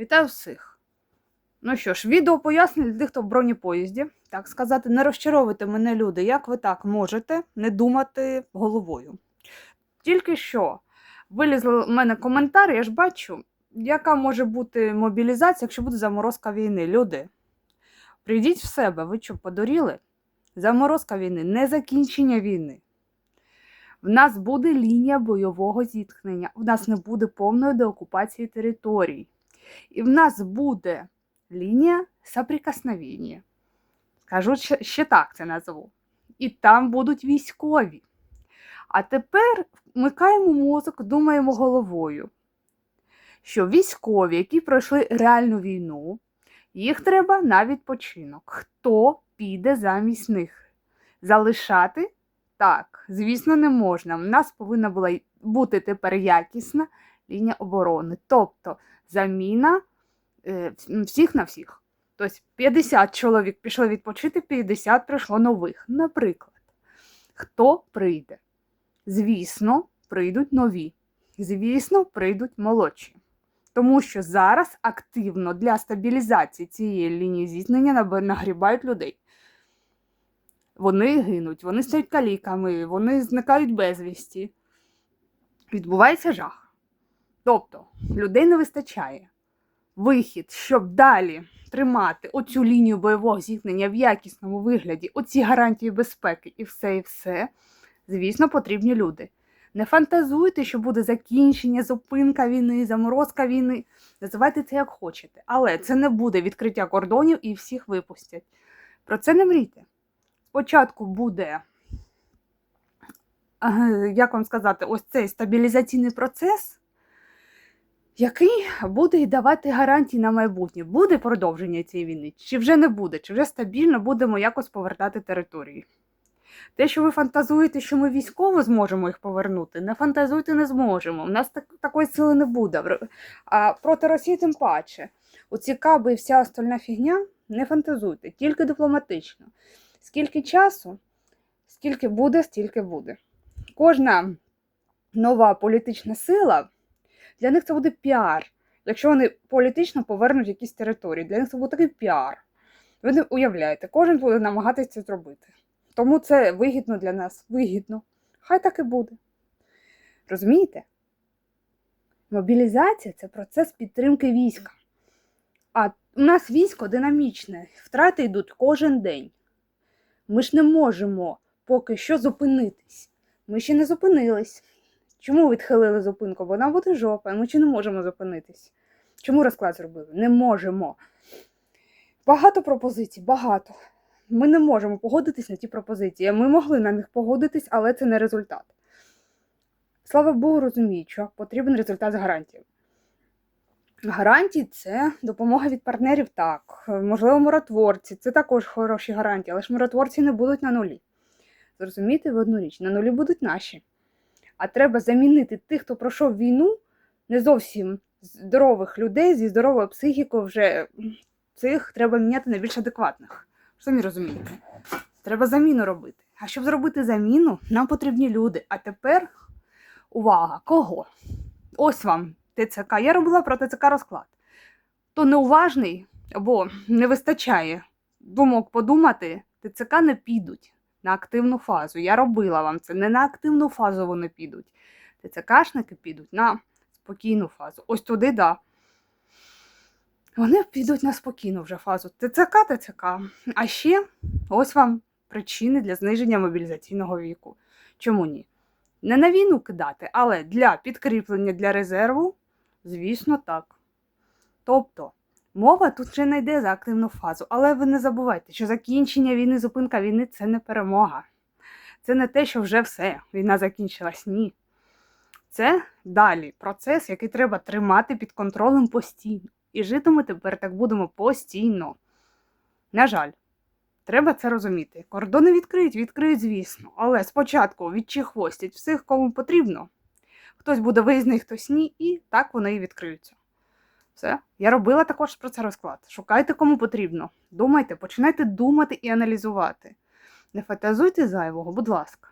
Вітаю всіх! Ну що ж, відео пояснення для тих, хто в бронепоїзді. Так сказати, не розчаровуйте мене, люди, як ви так можете не думати головою. Тільки що вилізли в мене коментар, я ж бачу, яка може бути мобілізація, якщо буде заморозка війни. Люди, прийдіть в себе, ви що, подуріли? Заморозка війни, не закінчення війни. В нас буде лінія бойового зіткнення, в нас не буде повної деокупації територій. І в нас буде лінія соприкосновення. Кажу, ще, ще так це назву. І там будуть військові. А тепер вмикаємо мозок, думаємо головою, що військові, які пройшли реальну війну, їх треба на відпочинок. Хто піде замість них? Залишати? Так, звісно, не можна. У нас повинна була бути тепер якісна лінія оборони. Тобто заміна е, всіх на всіх. Тобто 50 чоловік пішли відпочити, 50 прийшло нових. Наприклад, хто прийде? Звісно, прийдуть нові. Звісно, прийдуть молодші. Тому що зараз активно для стабілізації цієї лінії зіткнення нагрібають людей. Вони гинуть, вони стають каліками, вони зникають безвісті. Відбувається жах. Тобто людей не вистачає. Вихід, щоб далі тримати оцю лінію бойового зіткнення в якісному вигляді, оці гарантії безпеки і все, і все, звісно, потрібні люди. Не фантазуйте, що буде закінчення, зупинка війни, заморозка війни. Називайте це як хочете. Але це не буде відкриття кордонів і всіх випустять. Про це не мрійте. Спочатку буде, е, як вам сказати, ось цей стабілізаційний процес, який буде давати гарантії на майбутнє. Буде продовження цієї війни, чи вже не буде, чи вже стабільно будемо якось повертати території. Те, що ви фантазуєте, що ми військово зможемо їх повернути, не фантазуйте, не зможемо. У нас так, такої сили не буде. А проти Росії тим паче. Оці каби і вся остальна фігня не фантазуйте, тільки дипломатично. Скільки часу, скільки буде, стільки буде. Кожна нова політична сила для них це буде піар. Якщо вони політично повернуть якісь території, для них це буде такий піар. Ви не уявляєте, кожен буде намагатися це зробити. Тому це вигідно для нас, вигідно. Хай так і буде. Розумієте? Мобілізація це процес підтримки війська. А у нас військо динамічне, втрати йдуть кожен день. Ми ж не можемо поки що зупинитись. Ми ще не зупинились. Чому відхилили зупинку? Бо нам буде жопа, ми ще не можемо зупинитись. Чому розклад зробили? Не можемо. Багато пропозицій, багато. Ми не можемо погодитись на ті пропозиції. Ми могли на них погодитись, але це не результат. Слава Богу, розуміють, що потрібен результат з гарантією. Гарантії це допомога від партнерів, так. Можливо, миротворці, це також хороші гарантії, але ж миротворці не будуть на нулі. Зрозумійте ви одну річ, на нулі будуть наші. А треба замінити тих, хто пройшов війну, не зовсім здорових людей зі здоровою психікою вже цих треба міняти на більш адекватних. Самі розумієте. Треба заміну робити. А щоб зробити заміну, нам потрібні люди. А тепер увага! Кого? Ось вам ТЦК. Я робила про ТЦК розклад. То неуважний або не вистачає думок подумати, ТЦК не підуть на активну фазу. Я робила вам це. Не на активну фазу вони підуть. ТЦКшники підуть на спокійну фазу. Ось туди, да. Вони підуть на спокійну вже фазу. ТЦК, ТЦК. А ще ось вам причини для зниження мобілізаційного віку. Чому ні? Не на війну кидати, але для підкріплення для резерву, звісно, так. Тобто, мова тут вже не йде за активну фазу, але ви не забувайте, що закінчення війни, зупинка війни це не перемога. Це не те, що вже все, війна закінчилась. Ні. Це далі процес, який треба тримати під контролем постійно. І жити ми тепер так будемо постійно. На жаль, треба це розуміти. Кордони відкриють, відкриють, звісно, але спочатку відчихвостять всіх, кому потрібно. Хтось буде виїзний, хтось ні, і так вони і відкриються. Все. Я робила також про це розклад. Шукайте кому потрібно. Думайте, починайте думати і аналізувати. Не фантазуйте зайвого, будь ласка.